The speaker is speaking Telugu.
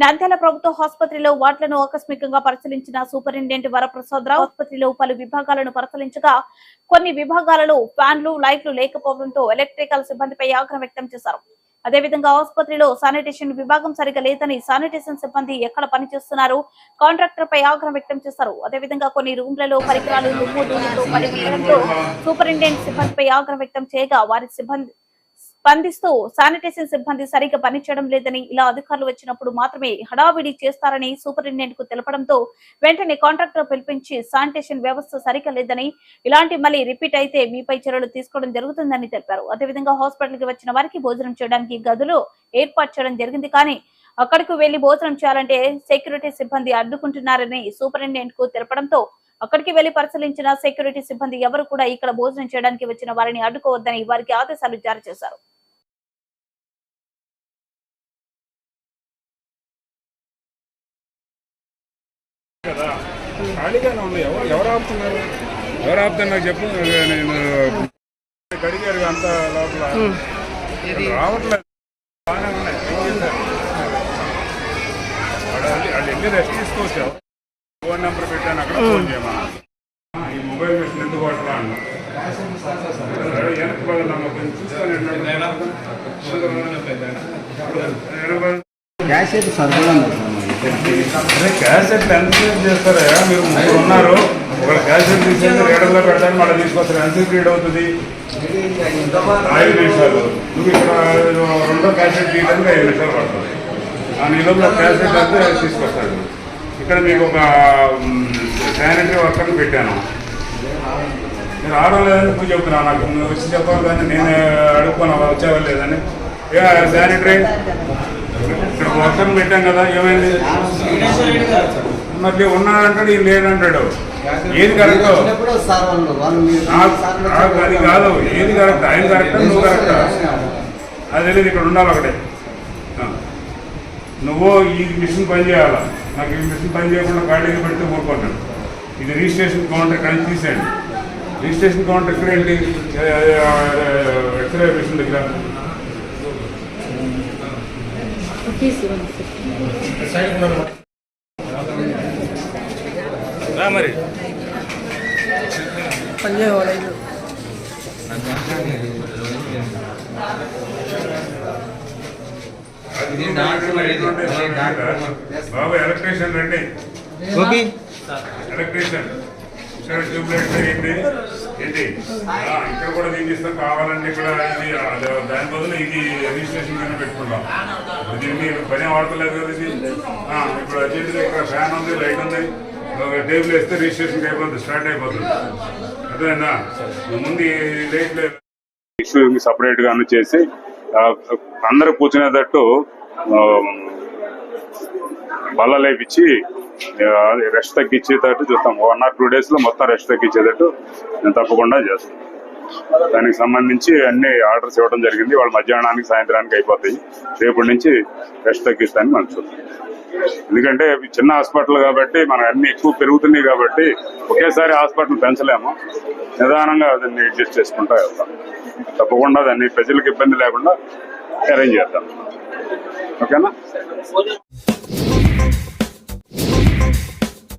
నంద్యాల ప్రభుత్వ ఆసుపత్రిలో వార్డులను ఆకస్మికంగా పరిశీలించిన సూపరింటెండెంట్ వరప్రసాదరావు ఆసుపత్రిలో పలు విభాగాలను పరిశీలించగా కొన్ని విభాగాలలో ఫ్యాన్లు లైట్లు లేకపోవడంతో ఎలక్ట్రికల్ సిబ్బందిపై ఆగ్రహం వ్యక్తం చేశారు. అదేవిధంగా ఆసుపత్రిలో శానిటేషన్ విభాగం సరిగా లేదని శానిటేషన్ సిబ్బంది ఎక్కడ పనిచేస్తున్నారు? కాంట్రాక్టర్ పై ఆగ్రహం వ్యక్తం చేశారు. అదేవిధంగా కొన్ని రూమ్లలో పరికరాలు సూపరింటెండెంట్ సిబ్బందిపై ఆగ్రహం వ్యక్తం చేయగా వారి సిబ్బంది స్పందిస్తూ శానిటేషన్ సిబ్బంది సరిగ్గా పనిచేయడం లేదని ఇలా అధికారులు వచ్చినప్పుడు మాత్రమే హడావిడి చేస్తారని సూపరింటెండెంట్కు తెలపడంతో వెంటనే కాంట్రాక్టర్ పిలిపించి శానిటేషన్ వ్యవస్థ సరిగ్గా లేదని ఇలాంటి మళ్ళీ రిపీట్ అయితే మీపై చర్యలు తీసుకోవడం జరుగుతుందని తెలిపారు. అదేవిధంగా హాస్పిటల్కి వచ్చిన వారికి భోజనం చేయడానికి గదులు ఏర్పాటు చేయడం జరిగింది. కానీ అక్కడికి వెళ్ళి భోజనం చేయాలంటే సెక్యూరిటీ సిబ్బంది అడ్డుకుంటున్నారని సూపరింటెండెంట్కు తెలపడంతో అక్కడికి వెళ్ళి పరిశీలించిన సెక్యూరిటీ సిబ్బంది ఎవరు కూడా ఇక్కడ భోజనం చేయడానికి వచ్చిన వారిని అడ్డుకోవద్దని వారికి ఆదేశాలు జారీ చేశారు. కదా? ఖాళీగానే ఉంది. ఎవరు ఎవరు ఆపుతున్నారు? ఎవరు ఆపుతున్నారు నాకు చెప్పు. నేను గడిగారు అంత లోపల. రావట్లేదు. బాగానే ఉన్నాయి. వెళ్ళి- వాళ్ళు రెస్ట్ తీసుకోవచ్చు ఫోన్ నెంబర్ పెట్టాను అక్కడ ఫోన్ చేయమన్నా ఈ మొబైల్ మెషిన్ ఎందుకు వాడరా అన్న. వెనక్కి పదమ్మా కొంచెం క్యాష్ సర్వలం అదే క్యాసెట్లు ఎంత చేస్తారా మీరు ముగ్గురు ఉన్నారు ఒకళ్ళు క్యాసెట్ తీసేసి రీడర్లో పెట్టడానికి మళ్ళీ తీసుకొస్తారు ఎంత రీడ్ అవుతుంది ఐదు నిమిషాలు నువ్వు ఇక్కడ రెండో క్యాసెట్ తీయడానికి ఐదు నిమిషాలు పడుతుంది ఆ నీళ్ళలో క్యాసెట్ అంతా తీసుకొస్తాడు ఇక్కడ మీకు ఒక శానిటరీ వర్కర్ని పెట్టాను మీరు ఆడడం లేదని పూజ చెప్తున్నా నాకు వచ్చి చెప్పాలి కానీ నేను అడుగుకోను వచ్చావా లేదని శానిటరీ ఇక్కడ వర్షం పెట్టాం కదా ఏమైంది? మళ్ళీ ఉన్నాడంటాడు ఈయన లేడంటాడు. ఏది కరెక్ట్? అది కాదు. ఏది కరెక్ట్? ఆయన కరెక్టా నువ్వు కరెక్టా? అది తెలియదు ఇక్కడ ఉండాలి ఒకటే. నువ్వు ఈ మిషన్ పని చేయాలా? నాకు ఈ మిషన్ పని చేయకుండా ఖాళీగా పెడితే ఊరుకుంటాను ఇది రిజిస్ట్రేషన్ కౌంటర్ కానీ తీసేయండి. రిజిస్ట్రేషన్ కౌంటర్ ఎక్కడ ఏంటి? ఎక్స్రే మిషన్ దగ్గర? మరి. బాబు ఎలక్ట్రీషియన్ రండి. Okay electrician. ఇక్కడ ట్యూబ్లైట్ ఏంటి? ఏంటి ఇక్కడ కూడా దీన్ని ఇస్తాం కావాలంటే ఇక్కడ ఇది దాని బదులు ఇది రిజిస్ట్రేషన్ కింద పెట్టుకుంటాం ఇప్పుడు దీన్ని పని వాడతలేదు కదా ఇది? ఇప్పుడు అర్జెంట్గా ఇక్కడ ఫ్యాన్ ఉంది లైట్ ఉంది. ఒక టేబుల్ వేస్తే రిజిస్ట్రేషన్ అయిపోతుంది స్టార్ట్ అయిపోతుంది. అదేనా ముందు లైట్ లేదు ఇష్యూ సపరేట్గా చేసి అందరు అందరూ కూర్చునేటట్టు ఆ, బల్ల ఇచ్చి రెస్ట్ తగ్గించేటట్టు చూస్తాం. వన్ ఆర్ టూ డేస్లో మొత్తం రెస్ట్ తగ్గించేటట్టు నేను తప్పకుండా చేస్తాను దానికి సంబంధించి అన్ని ఆర్డర్స్ ఇవ్వడం జరిగింది. వాళ్ళు మధ్యాహ్నానికి సాయంత్రానికి అయిపోతాయి. రేపటి నుంచి రెస్ట్ తగ్గిస్తానని మనం చూద్దాం ఎందుకంటే చిన్న హాస్పిటల్ కాబట్టి మనం అన్ని ఎక్కువ పెరుగుతున్నాయి కాబట్టి ఒకేసారి హాస్పిటల్ పెంచలేము. నిదానంగా దాన్ని అడ్జస్ట్ చేసుకుంటా వెళ్తాం. తప్పకుండా దాన్ని ప్రజలకు ఇబ్బంది లేకుండా అరేంజ్ చేద్దాం. ఓకేనా?